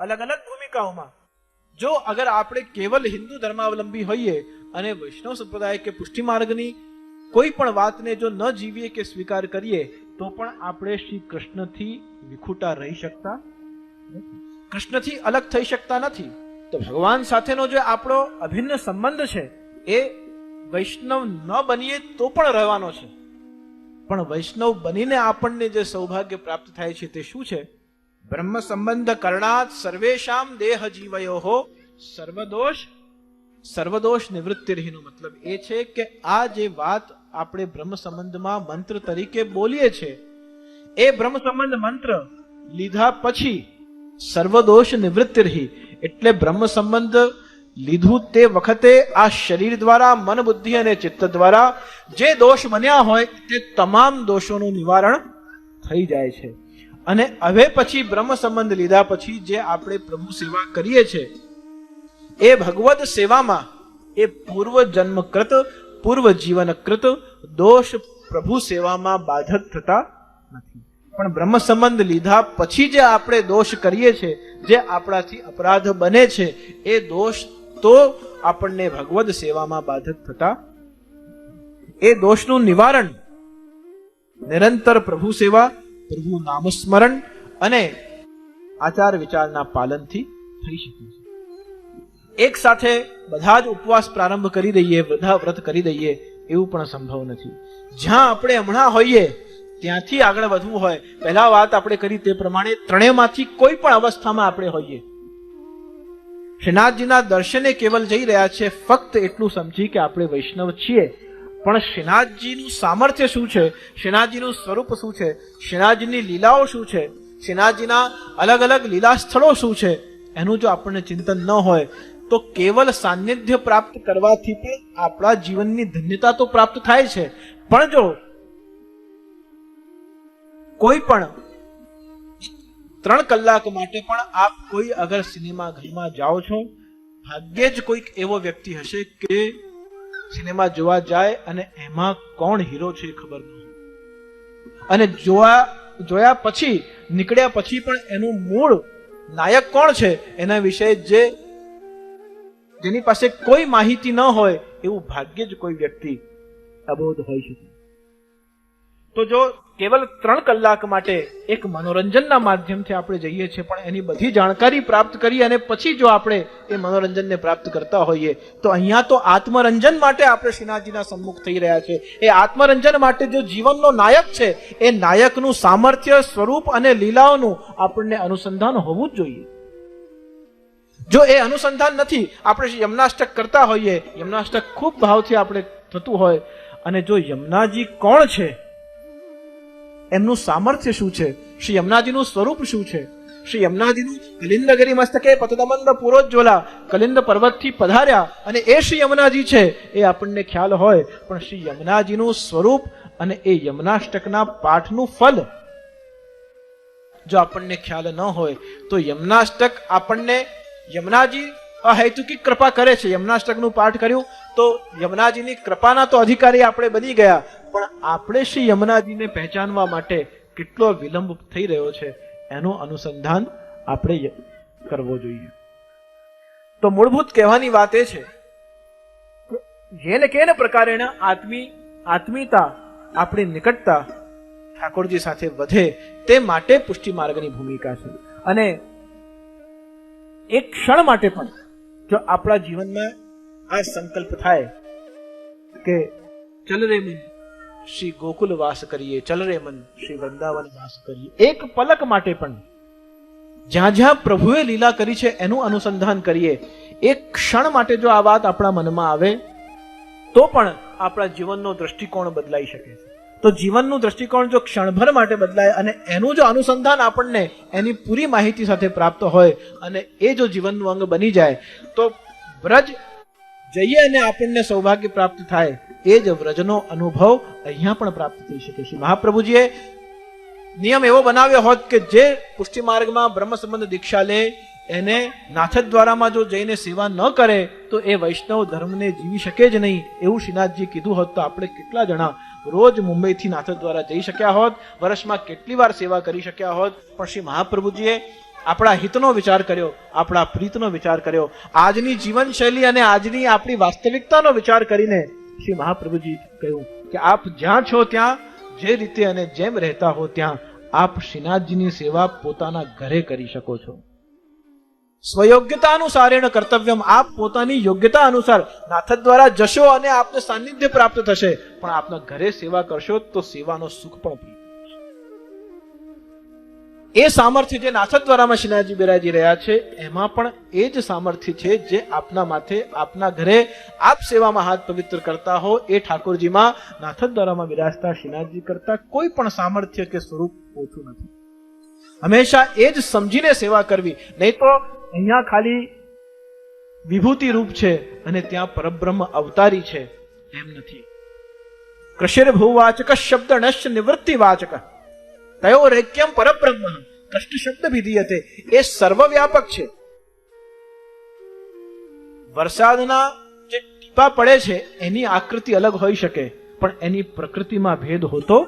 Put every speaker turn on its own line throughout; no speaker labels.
અલગ અલગ ભૂમિકાઓમાં. જો અગર આપણે કેવલ હિન્દુ ધર્માવલંબી હોઈએ અને વૈષ્ણવ સંપ્રદાય કે પુષ્ટિ માર્ગની કોઈ પણ વાતને જો ન જીવીએ કે સ્વીકાર કરીએ, તો પણ આપણે શ્રી કૃષ્ણથી વિખૂટા રહી શકતા કૃષ્ણથી અલગ થઈ શકતા નથી. તો ભગવાન સાથેનો જે આપણો અભિન્ન સંબંધ છે, એ વૈષ્ણવ ન બનીએ તો પણ રહેવાનો છે. પણ વૈષ્ણવ બનીને આપણને જે સૌભાગ્ય પ્રાપ્ત થાય છે તે શું છે? બ્રહ્મ સંબંધ કરણાત સર્વેશામ દેહ જીવયો સર્વદોષ સર્વદોષ નિવૃત્તિરહીનો મતલબ એ છે કે આ જે વાત આપણે બ્રહ્મ સંબંધમાં મંત્ર તરીકે બોલીએ છે એ બ્રહ્મ સંબંધ મંત્ર લીધા પછી સર્વદોષ નિવૃત્તિરહી એટલે બ્રહ્મ સંબંધ લીધું તે વખતે આ શરીર દ્વારા મન બુદ્ધિ અને ચિત્ત દ્વારા જે દોષ બન્યા હોય તે તમામ દોષોનું નિવારણ થઈ જાય છે. અને હવે પછી બ્રહ્મ સંબંધ લીધા પછી જે આપણે પ્રભુ સેવા કરીએ છીએ, એ ભગવત સેવામાં એ પૂર્વ જન્મકૃત પૂર્વ જીવનકૃત દોષ પ્રભુ સેવામાં બાધક થતા નથી. પણ બ્રહ્મ સંબંધ લીધા પછી જે આપણે દોષ કરીએ છીએ, જે આપણાથી અપરાધ બને છે, એ દોષ તો આપણને ભગવદ સેવામાં બાધક થતા એ દોષનું નિવારણ નિરંતર પ્રભુ સેવા પ્રભુ નામસ્મરણ અને આચાર વિચારના પાલનથી થઈ શકે છે. એક સાથે બધા જ ઉપવાસ પ્રારંભ કરી દઈએ, બધા વ્રત કરી દઈએ, એવું પણ સંભવ નથી. જ્યાં આપણે હમણાં હોઈએ, ત્યાંથી આગળ વધવું હોય, પહેલા વાત આપણે કરી તે પ્રમાણે ત્રણેયમાંથી કોઈ પણ અવસ્થામાં આપણે હોઈએ. શ્રીનાથજીના દર્શને કેવલ જઈ રહ્યા છે, ફક્ત એટલું સમજી કે આપણે વૈષ્ણવ છીએ. પણ શ્રીનાથજીનું સામર્થ્ય શું છે? શ્રીનાથજીનું સ્વરૂપ શું છે? શ્રીનાથજીની લીલાઓ શું છે? શ્રીનાથજીના અલગ અલગ લીલા સ્થળો શું છે? એનું જો આપણને ચિંતન ન હોય, તો કેવલ સાનિધ્ય પ્રાપ્ત કરવાથી પણ આપણા જીવનની ધન્યતા તો પ્રાપ્ત થાય છે. પણ જો કોઈ પણ ત્રણ કલાક માટે પણ આપ કોઈ અગર સિનેમા ઘરમાં જાઓ છો, ભાગ્યે જ કોઈક એવો વ્યક્તિ હશે કે સિનેમા જોવા જાય અને એમાં કોણ હીરો છે ખબર ન અને જોવા, જોયા પછી, નીકળ્યા પછી પણ એનું મૂળ નાયક કોણ છે એના વિશે જે, જેની પાસે કોઈ માહિતી ન હોય એવું ભાગ્યે જ કોઈ વ્યક્તિ અબોધ હોઈ શકે. તો જો કેવલ ત્રણ કલાક માટે એક મનોરંજનના માધ્યમથી આપણે જઈએ છીએ, પણ એની બધી જાણકારી પ્રાપ્ત કરી અને પછી જો આપણે એ મનોરંજનને પ્રાપ્ત કરતા હોઈએ, તો અહીંયા તો આત્મરંજન માટે આપણે શ્રીનાથજીના સન્મુખ થઈ રહ્યા છે. એ આત્મરંજન માટે જો જીવનનો નાયક છે, એ નાયકનું સામર્થ્ય, સ્વરૂપ અને લીલાઓનું આપણને અનુસંધાન હોવું જ જોઈએ. જો એ અનુસંધાન નથી, આપણે યમનાષ્ટક કરતા હોઈએ, યમનાષ્ટક ખૂબ ભાવથી આપણે થતું હોય, અને જો યમનાજી કોણ છે એમનું સામર્થ્ય શું છે? શ્રી યમુનાજીનું સ્વરૂપ શું છે? શ્રી યમુનાજીનું કલિંદગરી મસ્તકે પતદમંદ જોલા કલિંદ પર્વતથી પધાર્યા અને એ શ્રી યમુનાજી છે, એ આપણને ખ્યાલ હોય, પણ શ્રી યમુનાજીનું સ્વરૂપ અને એ યમુનાષ્ટકના પાઠનું ફલ જો આપણને ખ્યાલ ન હોય, તો યમુનાષ્ટક આપણને યમુનાજી અહેતુકિક કૃપા કરે છે. યમનાષ્ટકનું પાઠ કર્યું તો યમુનાજીની કૃપાના તો અધિકારી આપણે બની ગયા, પણ આપણે શ્રી યમુનાજીને પહેચાનવા માટે કેટલો વિલંબ થઈ રહ્યો છે એનું અનુસંધાન આપણે કરવો જોઈએ. તો મૂળભૂત કહેવાની વાત એ છે જેને કેને પ્રકારેણ આત્મી, આત્મીયતા આપણી નિકટતા ઠાકોરજી સાથે વધે તે માટે પુષ્ટિ માર્ગની ભૂમિકા છે. અને એક ક્ષણ માટે પણ જો આપણા જીવનમાં આ સંકલ્પ થાય કે ચલ રે મન શ્રી ગોકુલ વાસ કરીએ ચલ રે મન શ્રી વૃંદાવન વાસ કરીએ એક પલક માટે પણ જ્યાં જ્યાં પ્રભુએ લીલા કરી છે એનું અનુસંધાન કરીએ એક ક્ષણ માટે જો આ વાત આપણા મનમાં આવે તો પણ આપણા જીવનનો દ્રષ્ટિકોણ બદલાઈ શકે છે તો જીવનનું દ્રષ્ટિકોણ જો ક્ષણભર માટે બદલાય અને એનું જો અનુસંધાન આપણને એની પૂરી માહિતી સાથે પ્રાપ્ત હોય અને એ જો જીવનનું અંગ બની જાય, તો વ્રજ જઈએ અને આપણને સૌભાગ્ય પ્રાપ્ત થાય. એ જ વ્રજનો અનુભવ અહીંયા પણ પ્રાપ્ત થઈ શકે છે. મહાપ્રભુજીએ નિયમ એવો બનાવ્યો હોત કે જે પુષ્ટિ માર્ગમાં બ્રહ્મ સંબંધ દીક્ષા લે, એને નાથદ દ્વારામાં જો જઈને સેવા ન કરે, તો એ વૈષ્ણવ ધર્મને જીવી શકે જ નહીં એવું શ્રીનાથજી કીધું હોત તો આપણે કેટલા જણા રોજ મુંબઈથી નાથદ દ્વારા જઈ શક્યા હોત, વર્ષમાં કેટલી વાર સેવા કરી શક્યા હોત, પણ શ્રી મહાપ્રભુજીએ આપણા હિતનો વિચાર કર્યો, આપણા પ્રીતનો વિચાર કર્યો, આજની જીવનશૈલી અને આજની આપણી વાસ્તવિકતાનો વિચાર કરીને શ્રી મહાપ્રભુજી કહ્યું કે આપ જ્યાં છો ત્યાં, જે રીતે અને જેમ રહેતા હો ત્યાં, આપ શ્રીનાથજીની સેવા પોતાના ઘરે કરી શકો છો. સ્વયોગ્યતા અનુસારેણ કર્તવ્યમ આપ પોતાની યોગ્યતા અનુસાર નાથ દ્વારા જશો અને આપને સાનિધ્ય પ્રાપ્ત થશે. પણ આપના ઘરે સેવા કરશો તો સેવાનો સુખ પણ એ સામર્થ્ય જે નાથ દ્વારામાં શ્રીનાથજી બિરાજી રહ્યા છે, એમાં પણ એ જ સામર્થ્ય છે જે આપના માથે, આપના ઘરે આપ સેવામાં હાથ પવિત્ર કરતા હો. એ ઠાકોરજીમાં નાથ દ્વારામાં બિરાજતા શ્રીનાથજી કરતા કોઈ પણ સામર્થ્ય કે સ્વરૂપ ઓછું નથી. હંમેશા એ જ સમજીને સેવા કરવી. નહીં તો અહીંયા ખાલી વિભૂતિ રૂપ છે અને ત્યાં પરબ્રહ્મ અવતારી છે, એમ નથી. કૃષિર ભૂવાચક શબ્દ નશ નિવૃત્તિ વાચક તયો રેક્યમ પરબ્રહ્મ. કષ્ટ શબ્દ હતે એ સર્વવ્યાપક છે. વરસાદના જે ટીપા પડે છે, એની આકૃતિ અલગ હોઈ શકે, પણ એની પ્રકૃતિમાં ભેદ હોતો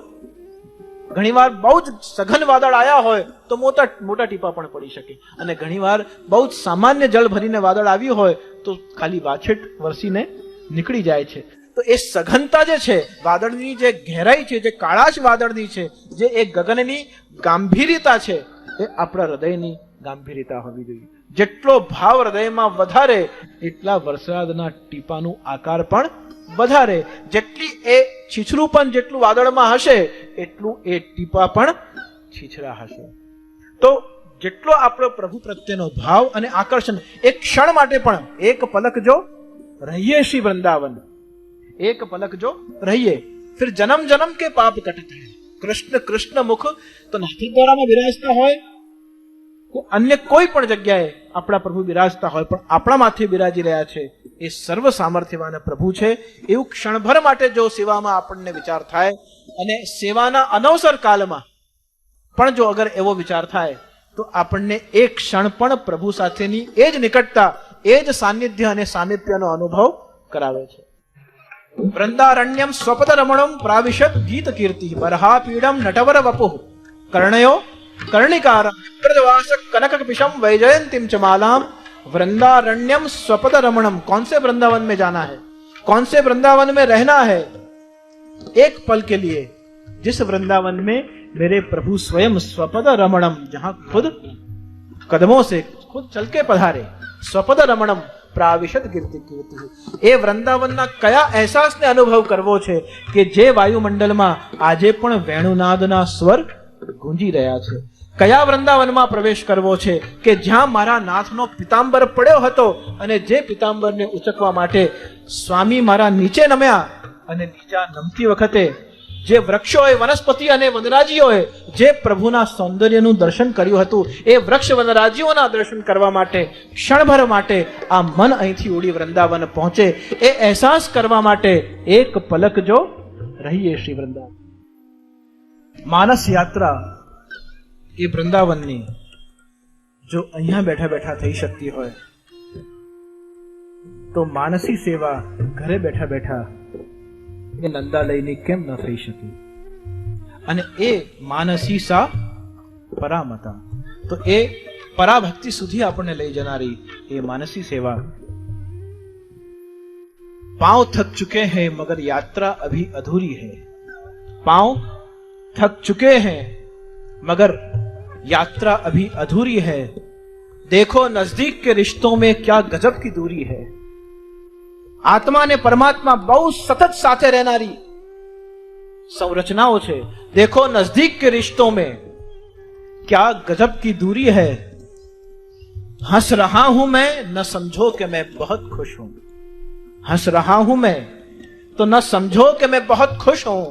ઘણીવાર બહુ જ સઘન વાદળ આવ્યા હોય તો મોટા મોટા ટીપા પણ પડી શકે. અને ઘણીવાર બહુ જ સામાન્ય જળ ભરીને વાદળ આવ્યું હોય તો ખાલી વાછેટ વરસીને નીકળી જાય છે. તો એ સઘનતા જે છે, વાદળની જે ઘેરાઈ છે, જે કાળાશ વાદળની છે, જે એ ગગનની ગાંભીર્યતા છે, એ આપણા હૃદયની ગાંભીર્યતા હોવી જોઈએ. જેટલો ભાવ હૃદયમાં વધારે, એટલા વરસાદના ટીપાનું આકાર પણ વધારે. જેટલી એ છીછરું પણ જેટલું વાદળમાં હશે, એટલું એ ટીપા પણ છીછરા હશે. તો જેટલો આપણો પ્રભુ પ્રત્યેનો ભાવ અને આકર્ષણ એક ક્ષણ માટે પણ એક પલક જો રહીએ શ્રી વૃંદાવન. એક પલક જો રહીએ. ફિર જન્મ જન્મ કે પાપ કટતે કૃષ્ણ કૃષ્ણ મુખ તો નાથદ્વારામાં બિરાજતા હોય. અન્ય કોઈ પણ જગ્યાએ આપણા પ્રભુ બિરાજતા હોય, પણ આપણા માથે બિરાજી રહ્યા છે, એ સર્વ સામર્થ્યવાન પ્રભુ છે. એવું ક્ષણભર માટે જો સેવામાં આપણને વિચાર થાય, અને સેવાના અનવસર કાલમાં પણ જો અગર એવો વિચાર થાય, તો આપણને એક ક્ષણ પણ પ્રભુ સાથેની એ જ નિકટતા, એ જ સાનિધ્ય અને સાનિધ્યનો અનુભવ કરાવે છે. વૃંદારણ્યમ સ્વપદ રમણમ પ્રાવિશત ગીત કીર્તિ બરહા પીડમ નટવર વપુ કર્ણયો कर्णिकार प्रदवास कनक पिशम वैजयंतिम च मालाम वृंदारण्यम स्वपद रमणम कौन से वृंदावन में जाना है कौन से वृंदावन में रहना है एक पल के लिए जिस वृंदावन में मेरे प्रभु स्वयं स्वपद रमणम जहां खुद कदमों से खुद चल के पधारे स्वपद रमणम પ્રાવિશદ કીર્તિ કીર્તિ એ વૃંદાવનના કયા અહેસાસને અનુભવ કરવો છે કે જે વાયુમંડળમાં આજે પણ વેણુનાદના સ્વર ગુંજી રહ્યા છે કયા વૃંદાવનમાં પ્રવેશ કરવો છે? કે જ્યાં મારા નાથનો પિતાંબર પડ્યો હતો અને જે પિતાંબરને ઉચકવા માટે સ્વામી મારા નીચે નમ્યા અને નીચા નમતી વખતે જે વૃક્ષોએ, વનસ્પતિ અને વનરાજીઓએ જે પ્રભુના સૌંદર્યનું દર્શન કર્યું હતું, એ વૃક્ષ વનરાજીઓના દર્શન કરવા માટે, ક્ષણભર માટે આ મન અહીંથી ઉડી વૃંદાવન પહોંચે. એ અહેસાસ કરવા માટે એક પલક જો રહીએ શ્રી વૃંદાવન. માનસ યાત્રા એ વૃંદાવનની જો અહીંયા બેઠા બેઠા થઈ શકતી હોય તો માનસી સેવા ઘરે બેઠા બેઠા એ નંદાલયની કેમ ન થઈ શકી અને એ માનસી સા પરામતા તો એ પરાભક્તિ સુધી આપણને લઈ જનારી એ માનસી સેવા पांव थक चुके हैं मगर यात्रा अभी अधूरी है पांव थक चुके हैं मगर यात्रा अभी अधूरी है देखो नजदीक के रिश्तों में क्या गजब की दूरी है આત્મા અને પરમાત્મા બહુ સતત સાથે રહેનારી સંરચનાઓ છે देखो नजदीक के रिश्तों में क्या गजब की दूरी है हंस रहा हूं मैं न समझो कि मैं बहुत खुश हूं हंस रहा हूं मैं तो न समझो कि मैं बहुत खुश हूं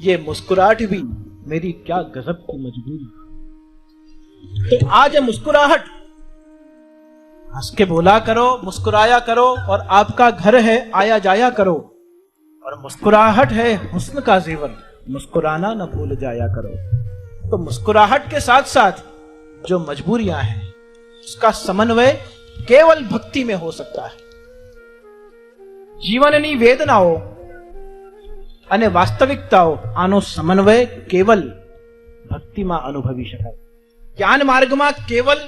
ये मुस्कुराहट भी मेरी क्या गजब की मजबूरी तो आज ये मुस्कुराहट हंस के बोला करो मुस्कुराया करो और आपका घर है आया जाया करो और मुस्कुराहट है हुस्न का जीवन मुस्कुराना न भूल जाया करो तो मुस्कुराहट के साथ साथ जो मजबूरियां हैं उसका समन्वय केवल भक्ति में हो सकता है જીવનની વેદનાઓ અને વાસ્તવિકતાઓ આનો સમન્વય કેવલ ભક્તિમાં અનુભવી શકાય જ્ઞાન માર્ગમાં કેવલ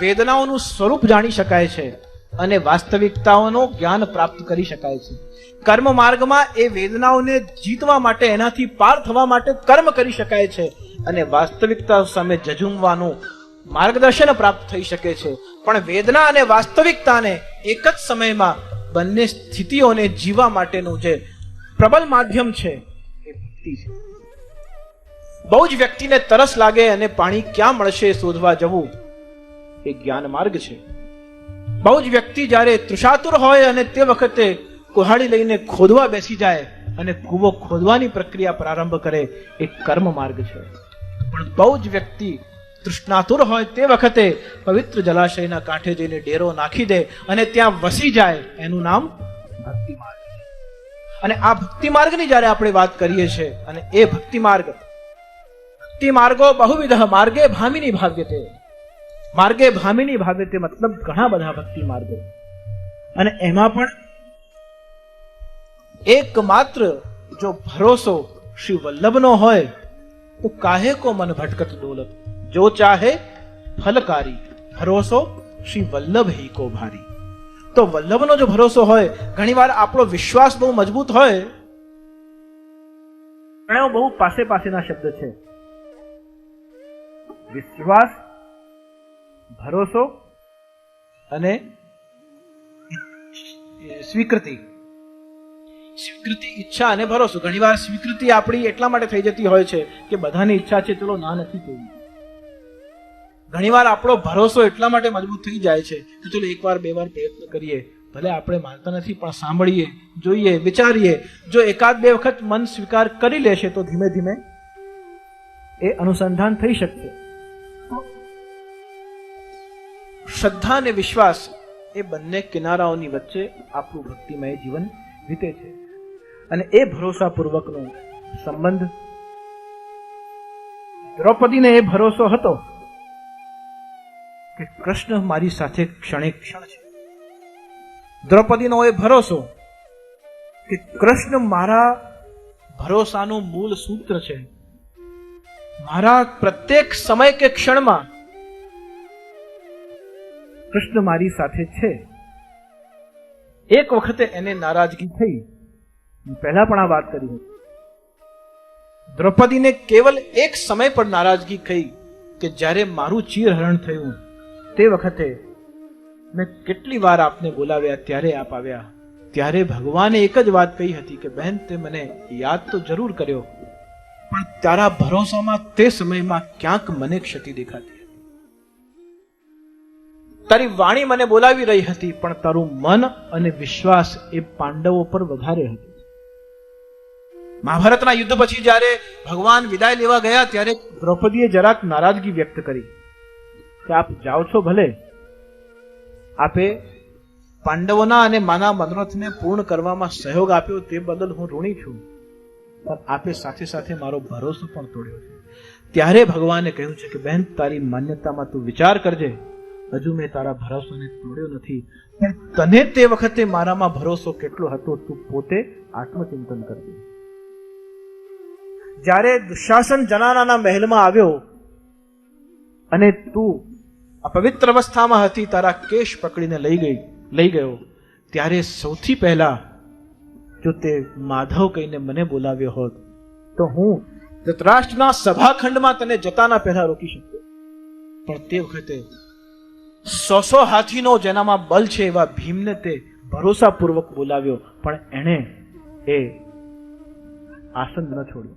વેદનાઓનું સ્વરૂપ જાણી શકાય છે અને વાસ્તવિકતાઓનું જ્ઞાન પ્રાપ્ત કરી શકાય છે. કર્મ માર્ગમાં એ વેદનાઓને જીતવા માટે, એનાથી પાર થવા માટે કર્મ કરી શકાય છે અને વાસ્તવિકતા સામે જજુમવાનું માર્ગદર્શન પ્રાપ્ત થઈ શકે છે. પણ વેદના અને વાસ્તવિકતાને એક જ સમયમાં બંને સ્થિતિઓને જીવવા માટેનું જે પ્રબલ માધ્યમ છે, એ ભક્તિ છે. બહુ જ વ્યક્તિને તરસ લાગે અને પાણી ક્યાં મળશે શોધવા જવું? એ જ્ઞાન માર્ગ છે. બહુ જ વ્યક્તિ જ્યારે તૃષાતુર હોય અને તે વખતે કુહાડી લઈને ખોદવા બેસી જાય અને કૂવો ખોદવાની પ્રક્રિયા પ્રારંભ કરે, એ કર્મ માર્ગ છે. પણ બહુ જ વ્યક્તિ તૃષ્ણાતુર હોય તે વખતે પવિત્ર જલાશયના કાંઠે જઈને ડેરો નાખી દે અને ત્યાં વસી જાય, એનું નામ ભક્તિ માર્ગ અને આ ભક્તિ માર્ગની જ્યારે આપણે વાત કરીએ છીએ અને એ ભક્તિ માર્ગ ભક્તિ માર્ગો બહુવિધ માર્ગે ભામિની ભાગ્યતે માર્ગે ભામિની ભાગ્યતે મતલબ ઘણા બધા ભક્તિ માર્ગો અને એમાં પણ એકમાત્ર જો ભરોસો શ્રી વલ્લભનો હોય, તો કાહે કો મન ભટકત દોલત? જો ચાહે ફલકારી, ભરોસો શ્રી વલ્લભ હી કો ભારી. તો વલ્લભનો જો ભરોસો હોય, ઘણીવાર આપણો વિશ્વાસ બહુ મજબૂત હોય. બહુ પાસે પાસેના શબ્દ છે. વિશ્વાસ, ભરોસો અને સ્વીકૃતિ. સ્વીકૃતિ, ઈચ્છા અને ભરોસો. ઘણીવાર સ્વીકૃતિ આપણી એટલા માટે થઈ જતી હોય છે કે બધાની ઈચ્છા છે ચલો ના નથી કહેવી ઘણીવાર આપણો ભરોસો એટલા માટે મજબૂત થઈ જાય છે કે ચલો એકવાર બે વાર પ્રયત્ન કરીએ. ભલે આપણે માનતા નથી, પણ સાંભળીએ, જોઈએ, વિચારીએ. જો એકાદ બે વખત મન સ્વીકાર કરી લેશે તો ધીમે ધીમે એ અનુસંધાન થઈ શકશે. શ્રદ્ધા અને વિશ્વાસ એ બંને કિનારાઓની વચ્ચે આપણું ભક્તિમય જીવન વીતે છે. અને એ ભરોસાપૂર્વકનો સંબંધ દ્રૌપદીને એ ભરોસો હતો કે કૃષ્ણ મારી સાથે ક્ષણે ક્ષણ છે. દ્રૌપદીનો એ ભરોસો કે કૃષ્ણ મારા ભરોસાનું મૂળ સૂત્ર છે. મારા પ્રત્યેક સમય કે ક્ષણમાં કૃષ્ણ મારી સાથે છે. એક વખતે એને નારાજગી થઈ. પહેલા પણ આ વાત કરી હતી. દ્રૌપદીને કેવલ એક સમય પર નારાજગી થઈ કે જ્યારે મારું ચીરહરણ થયું. તે વખતે મેં કેટલી વાર આપને બોલાવ્યા ત્યારે આપ આવ્યા. ત્યારે ભગવાને એક જ વાત કહી હતી કે બહેન તે મને યાદ તો જરૂર કર્યો પણ તારા ભરોસામાં તે સમયમાં ક્યાંક મને ક્ષતિ દેખાતી. તારી વાણી મને બોલાવી રહી હતી, પણ તારું મન અને વિશ્વાસ એ પાંડવો પર વધારે હતો. મહાભારતના યુદ્ધ પછી જ્યારે ભગવાન વિદાય લેવા ગયા, ત્યારે દ્રૌપદીએ જરાક નારાજગી વ્યક્ત કરી કે, આપ જાઓ છો ભલે. આપે પાંડવોના અને માના મનોરથને પૂર્ણ કરવામાં સહયોગ આપ્યો તે બદલ હું ઋણી છું. પણ આપે સાથે સાથે મારો ભરોસો પણ તોડ્યો છે. ત્યારે ભગવાને કહ્યું છે કે, બહેન, તારી માન્યતામાં તું વિચાર કરજે. હજુ મેં તારા ભરોસાને તોડ્યો નથી. પણ તને તે વખતે મારામાં ભરોસો કેટલો હતો તું પોતે આત્મચિંતન કરજે. જ્યારે દુશાસન જનાનાના મહેલમાં આવ્યો અને તું અપવિત્ર અવસ્થામાં હતી, તારા કેશ પકડીને લઈ ગઈ, લઈ ગયો, ત્યારે સૌથી પહેલા જો તે માધવ કહીને મને બોલાવ્યો હોત, તો હું ધૃતરાષ્ટ્રના સભાખંડમાં તને જતાના પહેલા રોકી શકતો. પણ તે વખતે સો સો હાથીનો જેનામાં બલ છે એવા ભીમને તે ભરોસાપૂર્વક બોલાવ્યો, પણ એણે એ આસન ન છોડ્યું.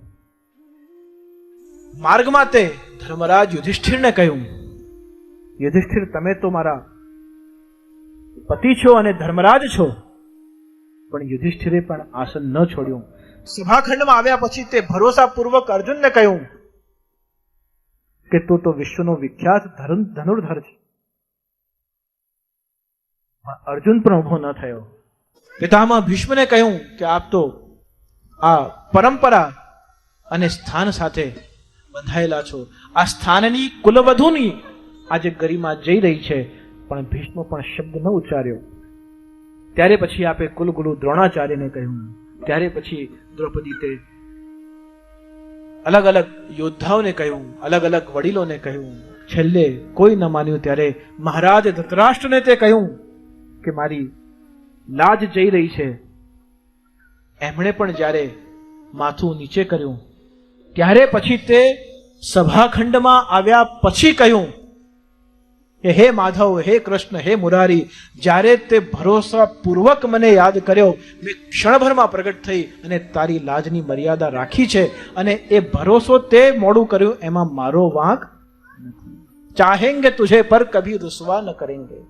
માર્ગમાં તે ધર્મરાજ યુધિષ્ઠિરને કહ્યું, યુધિષ્ઠિર, તમે તો મારા પતિ છો અને ધર્મરાજ છો. પણ યુધિષ્ઠિરે પણ આસન ન છોડ્યું. સભાખંડમાં આવ્યા પછી તે ભરોસાપૂર્વક અર્જુનને કહ્યું, કે તું તો વિશ્વનો વિખ્યાત ધનુર- ધનુર્ધર છે. અર્જુન પણ ઊભો ન થયો. પિતામાં ભીષ્મને કહ્યું કે આપ તો આ પરંપરા અને સ્થાન સાથે બંધાયેલા છો. આ સ્થાનની કુલવધુની આજે ગરિમા જઈ રહી છે, પણ ભીષ્મ પણ શબ્દ ન ઉચ્ચાર્યો. ત્યારે પછી આપે કુલગુરુ દ્રોણાચાર્યને કહ્યું. ત્યારે પછી દ્રૌપદી તે અલગ અલગ યોદ્ધાઓને કહ્યું, અલગ અલગ વડીલોને કહ્યું. છેલ્લે કોઈ ન માન્યું ત્યારે મહારાજ ધૃતરાષ્ટ્રને તે કહ્યું. કે મારી લાજ જઈ રહી છે. એમણે પણ જ્યારે માથું નીચે કર્યું, ત્યારે પછી તે સભાખંડમાં આવ્યા પછી કહ્યું, કે હે માધવ, હે કૃષ્ણ, હે મુરારી, જ્યારે તે ભરોસાપૂર્વક મને યાદ કર્યો, મેં ક્ષણભરમાં પ્રગટ થઈ અને તારી લાજની મર્યાદા રાખી છે અને એ ભરોસો તે મોડું કર્યું, એમાં મારો વાંક ચાહેંગે તુજે પર કભી રુસવા ન કરેંગે.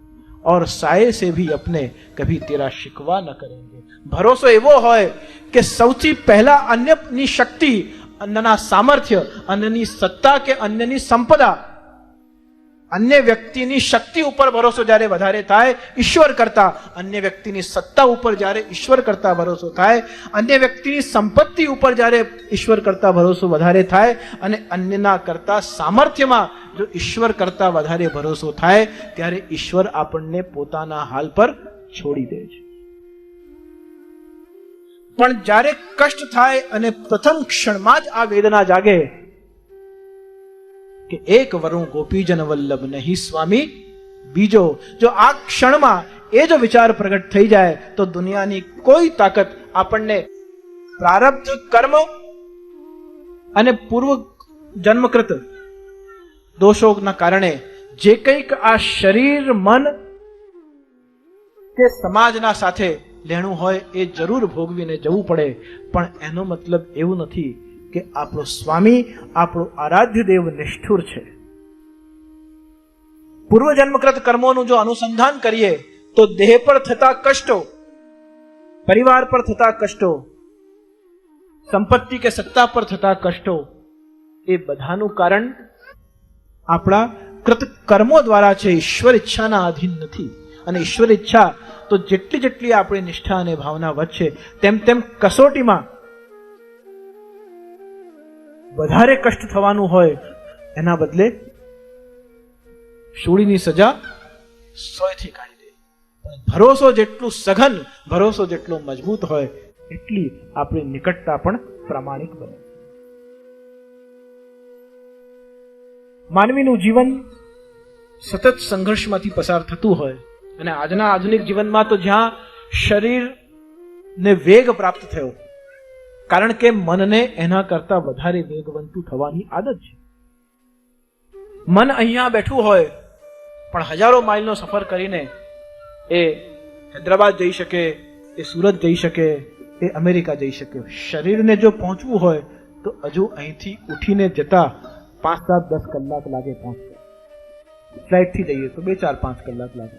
और સાયે સે ભી અપને કભી તેરા શિકવા ન કરેંગે ભરોસો એવો હોય કે સૌથી પહેલા અન્યની શક્તિ અન્યના સામર્થ્ય અન્યની સત્તા કે અન્યની સંપદા અન્ય વ્યક્તિની શક્તિ ઉપર ભરોસો જ્યારે વધારે થાય ઈશ્વર કરતા અન્ય વ્યક્તિની સત્તા ઉપર જ્યારે ઈશ્વર કરતા ભરોસો થાય અન્ય વ્યક્તિની સંપત્તિ ઉપર જ્યારે ઈશ્વર કરતા ભરોસો વધારે થાય અને અન્યના કરતા સામર્થ્યમાં જો ઈશ્વર કરતા વધારે ભરોસો થાય, ત્યારે ઈશ્વર આપણને પોતાના હાલ પર છોડી દે છે. પણ જ્યારે કષ્ટ થાય અને પ્રથમ ક્ષણમાં જ આ વેદના જાગે કે એક વરું ગોપીજન વલ્લભ નહીં સ્વામી, બીજો જો આ ક્ષણમાં એ જો વિચાર પ્રગટ થઈ જાય, તો દુનિયાની કોઈ તાકાત આપણને પ્રારબ્ધ કર્મ અને પૂર્વ જન્મકૃત દોષોના કારણે જે કંઈક આ શરીર, મન કે સમાજના સાથે લેણું હોય એ જરૂર ભોગવીને જવું પડે. પણ એનો મતલબ એવું નથી કે આપણો સ્વામી, આપણો આરાધ્ય દેવ નિષ્ઠુર છે. પૂર્વજન્મકૃત કર્મોનું જો અનુસંધાન કરીએ, તો દેહ પર થતા કષ્ટો, પરિવાર પર થતા કષ્ટો, સંપત્તિ કે સત્તા પર થતા કષ્ટો, એ બધાનું કારણ આપણા કૃત કર્મો દ્વારા છે ઈશ્વર ઈચ્છાના આધીન નથી. અને ઈશ્વર ઈચ્છા તો જેટલી જેટલી આપણી નિષ્ઠા અને ભાવના વધશે, તેમ તેમ કસોટીમાં વધારે કષ્ટ થવાનું હોય, એના બદલે શૂળીની સજા સોયથી કાઢી દે. ભરોસો જેટલું સઘન, ભરોસો જેટલો મજબૂત હોય, એટલી આપણી નિકટતા પણ પ્રામાણિક બને. માનવીનું જીવન સતત સંઘર્ષમાંથી પસાર થતું હોય. અને આજના આધુનિક જીવનમાં તો જ્યાં શરીરને વેગ પ્રાપ્ત થયો, કારણ કે મનને એના કરતા વધારે વેગવંતું થવાની આદત છે. મન અહીંયા બેઠું હોય, પણ હજારો માઇલનો સફર કરીને એ હૈદરાબાદ જઈ શકે, એ સુરત જઈ શકે, એ અમેરિકા જઈ શકે. શરીરને જો પહોંચવું હોય, તો હજુ અહીંથી ઉઠીને જતા પાંચ સાત દસ કલાક લાગે પહોંચતા ફ્લાઇટથી જઈએ તો બે ચાર પાંચ કલાક લાગે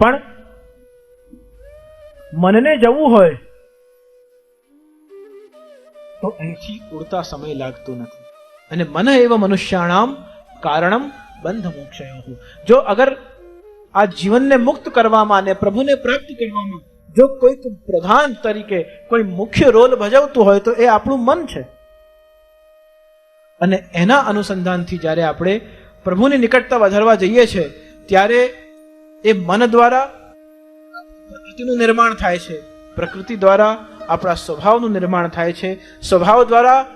પણ મનને જવું હોય તો અહીંથી ઉડતા સમય લાગતો નથી અને મન એવ મનુષ્યાણામ કારણમ બંધ મોક્ષયો જો અગર આ જીવનને મુક્ત કરવામાં અને પ્રભુને પ્રાપ્ત કરવામાં જો કોઈક પ્રધાન તરીકે કોઈ મુખ્ય રોલ ભજવતું હોય તો એ આપણું મન છે અને એના અનુસંધાનથી જ્યારે આપણે પ્રભુની નિકટતા વધારવા જઈએ છીએ ત્યારે એ મન દ્વારા પ્રકૃતિનું નિર્માણ થાય છે. પ્રકૃતિ દ્વારા આપણા સ્વભાવનું નિર્માણ થાય છે. સ્વભાવ દ્વારા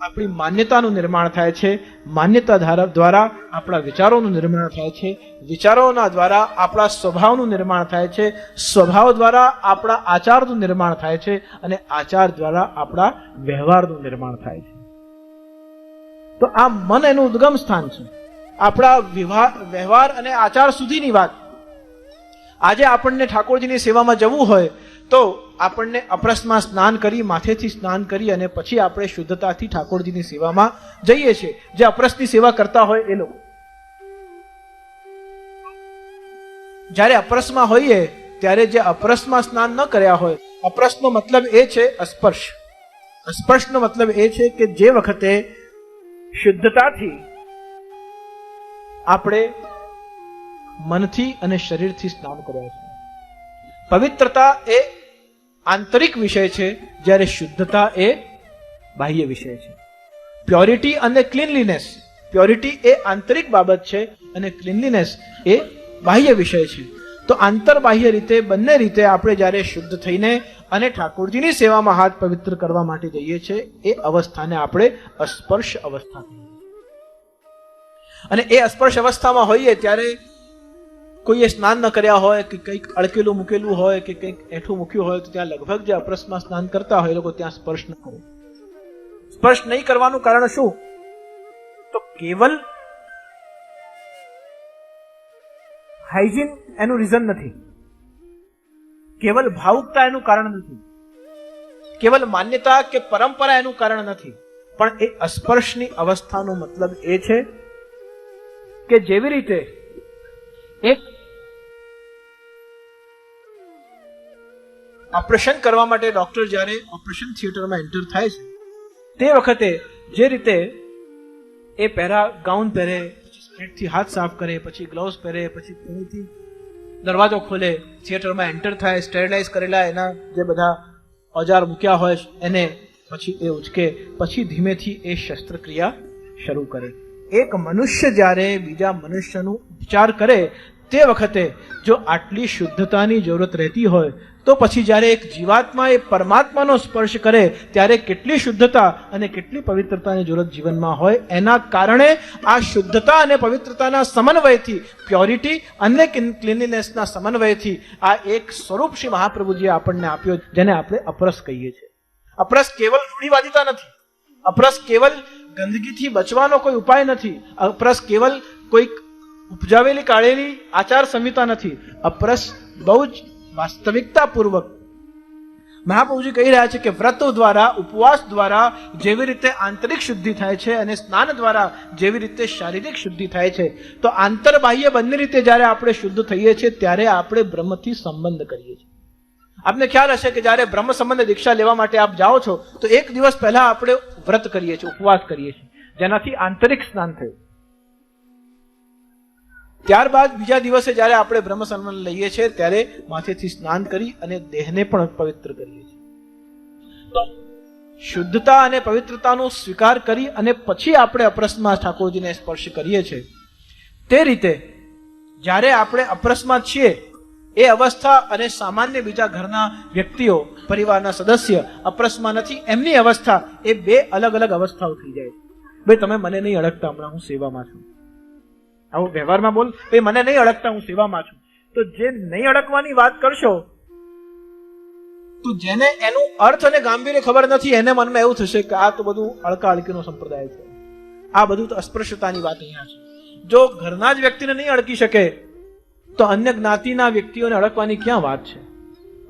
આપણી માન્યતાનું નિર્માણ થાય છે. માન્યતા ધારા દ્વારા આપણા વિચારોનું નિર્માણ થાય છે. વિચારોના દ્વારા આપણા સ્વભાવનું નિર્માણ થાય છે. સ્વભાવ દ્વારા આપણા આચારનું નિર્માણ થાય છે અને આચાર દ્વારા આપણા વ્યવહારનું નિર્માણ થાય છે. તો આ મન એનું ઉદ્ગમ સ્થાન છે. આપણા વિવાહ, વ્યવહાર અને આચાર સુધીની વાત. આજે આપણને ઠાકોરજીની સેવામાં જવું હોય તો આપણને અપ્રસમાં સ્નાન કરી, માથેથી સ્નાન કરી અને પછી આપણે શુદ્ધતાથી ઠાકોરજીની સેવામાં જઈએ છીએ. જે અપ્રસની સેવા કરતા હોય એ લોકો. જ્યારે અપ્રસમાં હોઈએ, ત્યારે જે અપ્રસમાં સ્નાન ન કર્યા હોય અપ્રસનો મતલબ એ છે અસ્પર્શ. અસ્પર્શનો મતલબ એ છે કે જે વખતે શુદ્ધતાથી. આપણે મનથી અને શરીરથી સ્નાન કર્યા છે. પવિત્રતા એ આંતરિક વિષય છે, જ્યારે શુદ્ધતા એ બાહ્ય વિષય છે. પ્યોરિટી અને ક્લીનલીનેસ. પ્યોરિટી એ આંતરિક બાબત છે અને ક્લીનલીનેસ એ બાહ્ય વિષય છે. તો આંતર બાહ્ય રીતે, બંને રીતે આપણે જ્યારે શુદ્ધ થઈને અને ઠાકોરજીની સેવામાં હાથ પવિત્ર કરવા માટે જઈએ છીએ, એ અવસ્થાને આપણે અસ્પર્શ અવસ્થા અને એ અસ્પર્શ અવસ્થામાં હોઈએ ત્યારે કોઈએ સ્નાન ન કર્યા હોય કે કંઈક અડકેલું મૂકેલું હોય કે કંઈક એઠું મૂક્યું હોય તો ત્યાં લગભગ જે અપ્રસમાં સ્નાન કરતા હોય એ લોકો ત્યાં સ્પર્શ ન કરે. સ્પર્શ નહીં કરવાનું કારણ શું? તો કેવલ હાઇજીન એનું રીઝન નથી. કેવલ ભાવુકતા એનું કારણ નથી. કેવલ માન્યતા કે પરંપરા એનું કારણ નથી. પણ એ અસ્પર્શની અવસ્થાનો મતલબ એ છે કે જેવી રીતે એક ઓપરેશન કરવા માટે ડોક્ટર જ્યારે ઓપરેશન થિયેટરમાં એન્ટર થાય છે, તે વખતે જે રીતે એ પહેરા, ગાઉન પહેરે પછી હાથ સાફ કરે, પછી ગ્લોવ્સ પહેરે, પછી ફરીથી દરવાજો ખોલે થિયેટરમાં એન્ટર થાય સ્ટેરિલાઇઝ કરેલા એના જે બધા ઓજાર મૂક્યા હોય, એને પછી એ ઉચકે, પછી ધીમેથી એ શસ્ત્રક્રિયા શરૂ કરે. એક મનુષ્ય જ્યારે બીજા મનુષ્યનું ઉપચાર કરે તે વખતે જો આટલી શુદ્ધતાની જરૂરત રહેતી હોય, તો પછી જ્યારે એક જીવાત્મા એ પરમાત્માનો સ્પર્શ કરે, ત્યારે કેટલી શુદ્ધતા અને કેટલી પવિત્રતાની જરૂરત જીવનમાં હોય, એના કારણે આ શુદ્ધતા અને પવિત્રતાના સમન્વયથી પ્યોરિટી અને ક્લિનલીનેસના સમન્વયથી આ એક સ્વરૂપ શ્રી મહાપ્રભુજીએ આપણને આપ્યો, જેને આપણે અપરસ કહીએ છીએ. અપરસ કેવલ રૂઢિવાદિતા નથી. અપરસ કેવલ ગંદકીથી બચવાનો કોઈ ઉપાય નથી. અપરસ કેવલ કોઈક ઉપજાવેલી કાઢેલી આચાર સંહિતા નથી. અપરસ બહુ જ વાસ્તવિકતાપૂર્વક મહાપ્રભુજી કહી રહ્યા છે કે વ્રત દ્વારા, ઉપવાસ દ્વારા જેવી રીતે આંતરિક શુદ્ધિ થાય છે અને સ્નાન દ્વારા જેવી રીતે શારીરિક શુદ્ધિ થાય છે, તો આંતરબાહ્ય બંને રીતે જ્યારે આપણે શુદ્ધ થઈએ છીએ, ત્યારે આપણે બ્રહ્મથી સંબંધ કરીએ છીએ. આપને ખ્યાલ હશે કે જ્યારે બ્રહ્મ સંબંધ દીક્ષા લેવા માટે આપ જાઓ છો, તો એક દિવસ પહેલા આપણે વ્રત કરીએ છીએ, ઉપવાસ કરીએ છીએ. જેનાથી આંતરિક સ્નાન થયું. ત્યારબાદ બીજા દિવસે જ્યારે આપણે બ્રહ્મ સન્માન લઈએ છીએ, ત્યારે માથેથી સ્નાન કરી અને દેહને પણ પવિત્ર કરીએ છીએ. તો શુદ્ધતા અને પવિત્રતાનો સ્વીકાર કરી અને પછી આપણે અપ્રસ્મા ઠાકોરજીને સ્પર્શ કરીએ છીએ. તે રીતે જ્યારે આપણે અપ્રસ્મા છીએ, એ અવસ્થા અને સામાન્ય બીજા ઘરના વ્યક્તિઓ, પરિવારના સદસ્ય અપ્રસ્મા નથી, એમની અવસ્થા એ બે અલગ અલગ અવસ્થાઓ થઈ જાય ભાઈ, તમે મને નહીં અડકતા હમણાં હું સેવામાં છું. આવું વ્યવહારમાં બોલ. એ મને નહીં અડકતા, હું સેવામાં છું. તો જે નહીં અડકવાની વાત કરશો, તો જેને એનું અર્થ અને ગાંભીર્ય ખબર નથી, એને મનમાં એવું થશે કે આ તો બધું અળકા અળકીનો સંપ્રદાય છે. આ બધું તો અસ્પૃશ્યતાની વાત અહીંયા છે. જો ઘરના જ વ્યક્તિને નહીં અડકી શકે, તો અન્ય જ્ઞાતિના વ્યક્તિઓને અડકવાની ક્યાં વાત છે?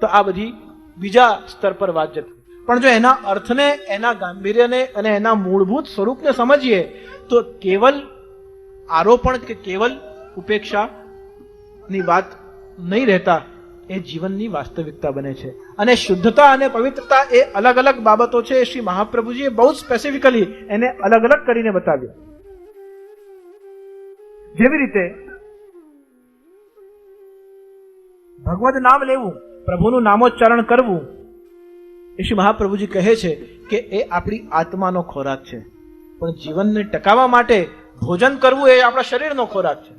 તો આ બધી બીજા સ્તર પર વાત જતી. પણ જો એના અર્થને, એના ગાંભીર્યને અને એના મૂળભૂત સ્વરૂપને સમજીએ, તો કેવલ આરોપણ કે કેવલ ઉપેક્ષાની વાત નહીં રહેતા એ જીવનની વાસ્તવિકતા બને છે. અને શુદ્ધતા અને પવિત્રતા એ અલગ અલગ બાબતો છે. શ્રી મહાપ્રભુજીએ બહુ સ્પેસિફિકલી એને અલગ અલગ કરીને બતાવ્યું. જેવી રીતે ભગવદ નામ લેવું, પ્રભુનું નામોચ્ચારણ કરવું, એ શ્રી મહાપ્રભુજી કહે છે કે એ આપણી આત્માનો ખોરાક છે. પણ જીવનને ટકાવવા માટે ભોજન કરવું એ આપણા શરીરનો ખોરાક છે.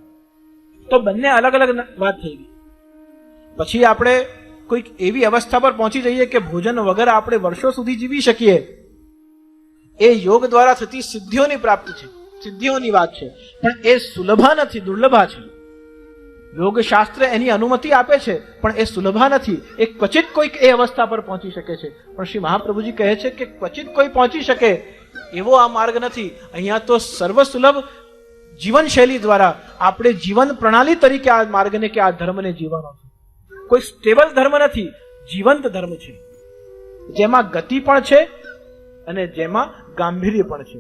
તો બંને અલગ અલગ વાત થઈ ગઈ. પછી આપણે કોઈક એવી અવસ્થા પર પહોંચી જઈએ કે ભોજન વગર આપણે વર્ષો સુધી જીવી શકીએ. એ યોગ દ્વારા થતી સિદ્ધિઓની પ્રાપ્તિ છે. સિદ્ધિઓની વાત છે. પણ એ સુલભા નથી દુર્લભા છે. યોગ શાસ્ત્ર એની અનુમતિ આપે છે પણ એ સુલભા નથી. એ ક્વચિત કોઈક એ અવસ્થા પર પહોંચી શકે છે. પણ શ્રી મહાપ્રભુજી કહે છે કે ક્વચિત કોઈ પહોંચી શકે એવો આ માર્ગ નથી. અહીંયા તો સર્વ સુલભ જીવનશૈલી દ્વારા આપણે જીવન પ્રણાલી તરીકે આ માર્ગને કે આ ધર્મને જીવવાનો કોઈ સ્ટેબલ ધર્મ નથી, જીવંત ધર્મ છે. જેમાં ગતિ પણ છે અને જેમાં ગાંભીર્ય પણ છે.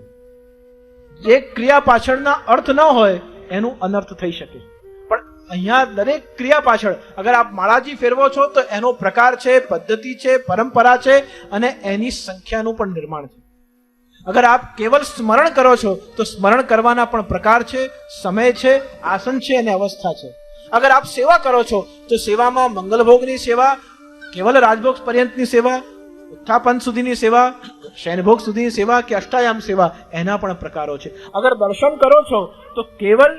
જે ક્રિયા પાછળના અર્થ ન હોય, એનું અનર્થ થઈ શકે. પણ અહીંયા દરેક ક્રિયા પાછળ, અગર આપ માળાજી ફેરવો છો, તો એનો પ્રકાર છે, પદ્ધતિ છે, પરંપરા છે અને એની સંખ્યાનું પણ નિર્માણ છે. અગર આપ કેવલ સ્મરણ કરો છો, તો સ્મરણ કરવાના પણ પ્રકાર છે, સમય છે, આસન છે અને અવસ્થા છે. અગર આપ સેવા કરો છો, તો સેવામાં મંગલભોગની સેવા, કેવલ રાજભોગ પર્યંતની સેવા, ઉત્થાપન સુધીની સેવા, શયનભોગ સુધીની સેવા કે અષ્ટાયામ સેવા, એના પણ પ્રકારો છે. અગર દર્શન કરો છો, તો કેવલ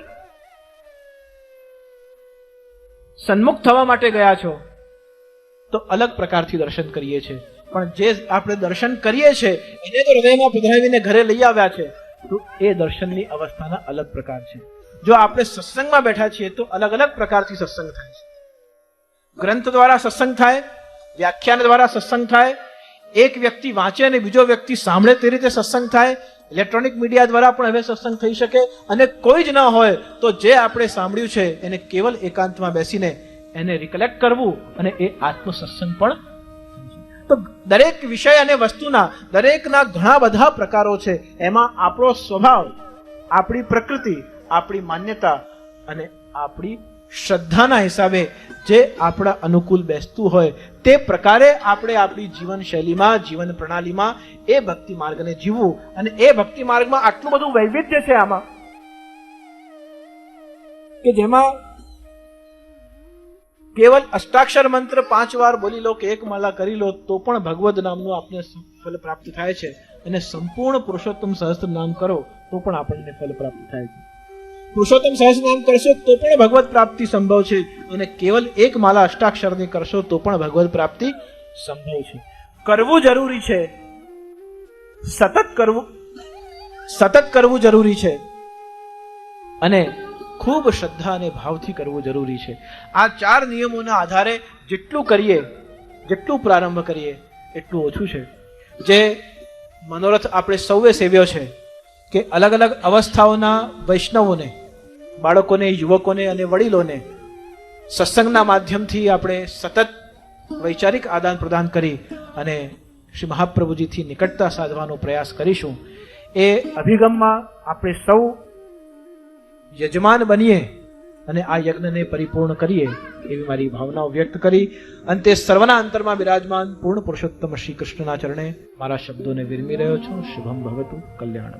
સન્મુખ થવા માટે ગયા છો, તો અલગ પ્રકારથી દર્શન કરીએ છીએ. પણ જે આપણે દર્શન કરીએ છીએ એને તો હૃદયમાં પધરાવીને ઘરે લઈ આવ્યા છે, તો એ દર્શનની અવસ્થાના અલગ પ્રકાર છે. જો આપણે સત્સંગમાં બેઠા છીએ, તો અલગ અલગ પ્રકારથી સત્સંગ થાય છે. ગ્રંથ દ્વારા સત્સંગ થાય, વ્યાખ્યાન દ્વારા સત્સંગ થાય, એક વ્યક્તિ વાંચે અને બીજો વ્યક્તિ સાંભળે તે રીતે સત્સંગ થાય, ઇલેક્ટ્રોનિક મીડિયા દ્વારા પણ હવે સત્સંગ થઈ શકે, અને કોઈ જ ન હોય, તો જે આપણે સાંભળ્યું છે, એને કેવલ એકાંતમાં બેસીને એને રિકલેક્ટ કરવું અને એ આત્મ સત્સંગ પણ તો દરેક વિષય અને વસ્તુના, દરેકના ઘણા બધા પ્રકારો છે. એમાં આપણો સ્વભાવ, આપણી પ્રકૃતિ, આપણી માન્યતા અને આપણી શ્રદ્ધાના હિસાબે જે આપણા અનુકૂળ બેસતું હોય, તે પ્રકારે આપણે આપણી જીવનશૈલીમાં, જીવન પ્રણાલીમાં એ ભક્તિ માર્ગને જીવવું અને એ ભક્તિ માર્ગમાં આટલું બધું વૈવિધ્ય છે આમાં કે જેમાં કેવલ અષ્ટાક્ષર મંત્ર પાંચ વાર બોલી લો કે એક માલા કરી લો, તો પણ ભગવદ નામનું આપને ફલ પ્રાપ્ત થાય છે. અને સંપૂર્ણ પુરુષોત્તમ સહસ્ત્ર નામ કરો, તો પણ આપણને ફલ પ્રાપ્ત થાય છે. પુરુષોત્તમ સહસ્ત્ર નામ કરશો, તો પણ ભગવત પ્રાપ્તિ સંભવ છે. અને કેવલ એક માલા અષ્ટાક્ષરની કરશો, તો પણ ભગવત પ્રાપ્તિ સંભવ છે. કરવું જરૂરી છે. સતત કરવું સતત કરવું જરૂરી છે. અને ખૂબ શ્રદ્ધા અને ભાવથી કરવું જરૂરી છે. આ ચાર નિયમોના આધારે જેટલું કરીએ, જેટલું પ્રારંભ કરીએ, એટલું ઓછું છે. જે મનોરથ આપણે સૌએ સેવ્યો છે કે અલગ અલગ અવસ્થાઓના વૈષ્ણવોને, બાળકોને, યુવકોને અને વડીલોને સત્સંગના માધ્યમથી આપણે સતત વૈચારિક આદાન પ્રદાન કરી અને શ્રી મહાપ્રભુજીથી નિકટતા સાધવાનો પ્રયાસ કરીશું. એ અભિગમમાં આપણે સૌ યજમાન બનીએ અને આ યજ્ઞને પરિપૂર્ણ કરીએ એવી મારી ભાવનાઓ વ્યક્ત કરી અંતે સર્વના અંતરમાં બિરાજમાન પૂર્ણ પુરુષોત્તમ શ્રી કૃષ્ણના ચરણે મારા શબ્દોને વિરમી રહ્યો છું. શુભમ ભગતું કલ્યાણ